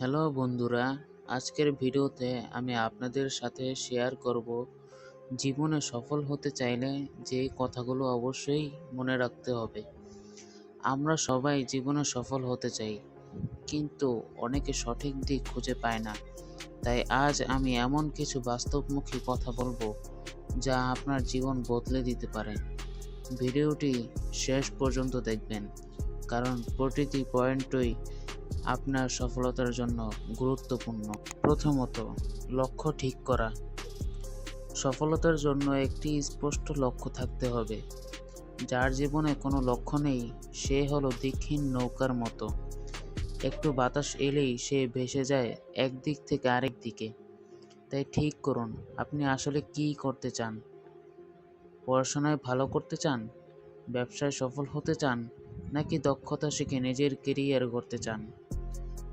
Hello বন্ধুরা, আজকের ভিডিওতে আমি আপনাদের সাথে শেয়ার করব জীবনে সফল হতে চাইলে যে কথাগুলো অবশ্যই মনে রাখতে হবে। আমরা সবাই জীবনে সফল হতে চাই, কিন্তু অনেকে সঠিক দিক খুঁজে পায় না। তাই আজ আমি এমন কিছু বাস্তবমুখী কথা বলব যা আপনার জীবন বদলে দিতে পারে। ভিডিওটি শেষ পর্যন্ত দেখবেন, কারণ প্রতিটি পয়েন্টই আপনার সফলতার জন্য গুরুত্বপূর্ণ। প্রথমত, লক্ষ্য ঠিক করা। সফলতার জন্য একটি স্পষ্ট লক্ষ্য থাকতে হবে। যার জীবনে কোনো লক্ষ্য নেই, সে হলো দিকহীন নৌকার মতো। একটু বাতাস এলেই সে ভেসে যায় এক দিক থেকে আরেক দিকে। তাই ঠিক করুন, আপনি আসলে কী করতে চান? পড়াশোনায় ভালো করতে চান? ব্যবসায় সফল হতে চান? নাকি দক্ষতা শিখে নিজের কেরিয়ার গড়তে চান?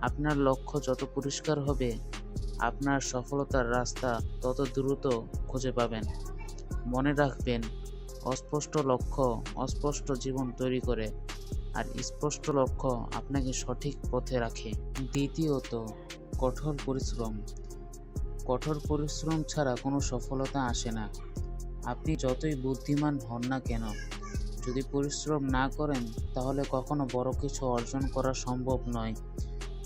আপনার লক্ষ্য যত পরিষ্কার হবে, আপনার সফলতার রাস্তা তত দ্রুত খুঁজে পাবেন। মনে রাখবেন, অস্পষ্ট লক্ষ্য অস্পষ্ট জীবন তৈরি করে আর স্পষ্ট লক্ষ্য আপনাকে সঠিক পথে রাখে। দ্বিতীয়ত, কঠোর পরিশ্রম। কঠোর পরিশ্রম ছাড়া কোনো সফলতা আসে না। আপনি যতই বুদ্ধিমান হন না কেন, যদি পরিশ্রম না করেন, তাহলে কখনো বড় কিছু অর্জন করা সম্ভব নয়।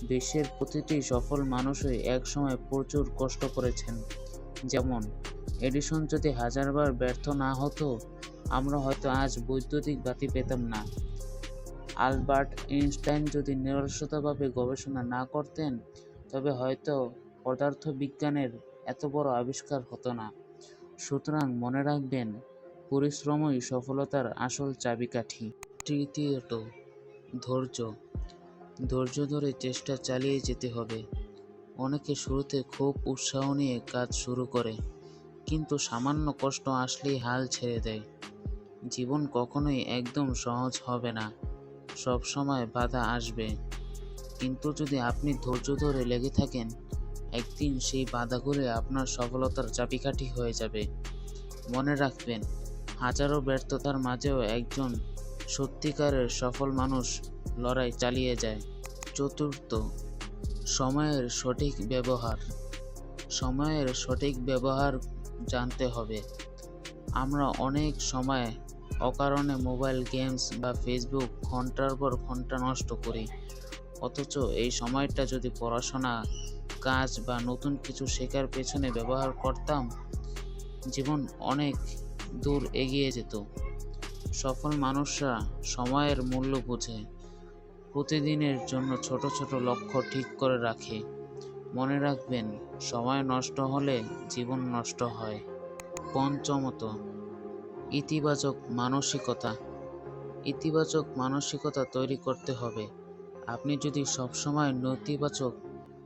বিশ্বের প্রতিটি সফল মানুষই একসময় প্রচুর কষ্ট করেছেন। যেমন, এডিসন যদি হাজারবার ব্যর্থ না হতো, আমরা হয়তো আজ বৈদ্যুতিক বাতি পেতাম না। আলবার্ট আইনস্টাইন যদি নিরলসতাভাবে গবেষণা না করতেন, তবে হয়তো পদার্থবিজ্ঞানের এত বড় আবিষ্কার হতো না। সুতরাং মনে রাখবেন, পরিশ্রমই সফলতার আসল চাবিকাঠি। তৃতীয়ত, ধৈর্য। ধৈর্য ধরে চেষ্টা চালিয়ে যেতে হবে। অনেকে শুরুতে খুব উৎসাহ নিয়ে কাজ শুরু করে, কিন্তু সামান্য কষ্ট আসলেই হাল ছেড়ে দেয়। জীবন কখনোই একদম সহজ হবে না, সব সময় বাধা আসবে। কিন্তু যদি আপনি ধৈর্য ধরে লেগে থাকেন, একদিন সেই বাধাগুলো আপনার সফলতার চাবিকাঠি হয়ে যাবে। মনে রাখবেন, হাজারো ব্যর্থতার মাঝেও একজন সত্যিকারের সফল মানুষ লড়াই চালিয়ে যায়। চতুর্থ, সময়ের সঠিক ব্যবহার। সময়ের সঠিক ব্যবহার জানতে হবে। আমরা অনেক সময় অকারণে মোবাইল গেমস বা ফেসবুক ঘণ্টার পর ঘণ্টা নষ্ট করি। অথচ এই সময়টা যদি পড়াশোনা, কাজ বা নতুন কিছু শেখার পেছনে ব্যবহার করতাম, জীবন অনেক দূর এগিয়ে যেত। সফল মানুষরা সময়ের মূল্য বোঝে, প্রতিদিনের জন্য ছোট ছোট লক্ষ্য ঠিক করে রাখে। মনে রাখবেন, সময় নষ্ট হলে জীবন নষ্ট হয়। পঞ্চমত, ইতিবাচক মানসিকতা। ইতিবাচক মানসিকতা তৈরি করতে হবে। আপনি যদি সবসময় নেতিবাচক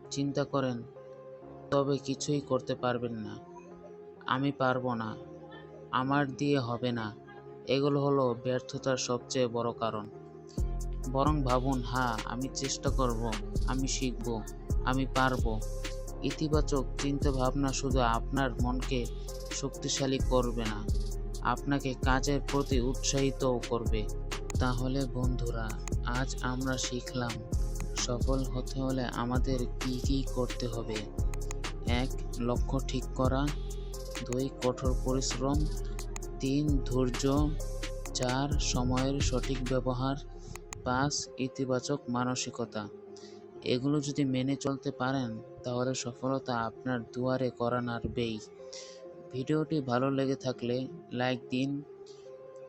চিন্তা করেন, তবে কিছুই করতে পারবেন না। আমি পারব না। আমার দিয়ে হবে না। এগুলো হলো ব্যর্থতার সবচেয়ে বড় কারণ। বরং ভাবুন হ্যাঁ আমি চেষ্টা করব, আমি শিখব, আমি পারব। ইতিবাচক চিন্তা ভাবনা শুধু আপনার মনকে শক্তিশালী করবে না, আপনাকে কাজের প্রতি উৎসাহিতও করবে। তাহলে বন্ধুরা, আজ আমরা শিখলাম সফল হতে হলে আমাদের কি কি করতে হবে। এক, লক্ষ্য ঠিক করা। দুই, কঠোর পরিশ্রম। তিন ধৈর্য, চার সময়ের সঠিক ব্যবহার, পাঁচ ইতিবাচক মানসিকতা। এগুলো যদি মেনে চলতে পারেন, তাহলে সফলতা আপনার দুয়ারে করা নাড়বেই ভিডিওটি ভালো লেগে থাকলে লাইক দিন,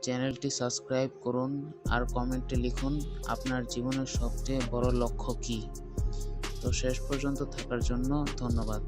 চ্যানেলটি সাবস্ক্রাইব করুন আর কমেন্টে লিখুন আপনার জীবনের সবচেয়ে বড় লক্ষ্য কী। তো শেষ পর্যন্ত থাকার জন্য ধন্যবাদ।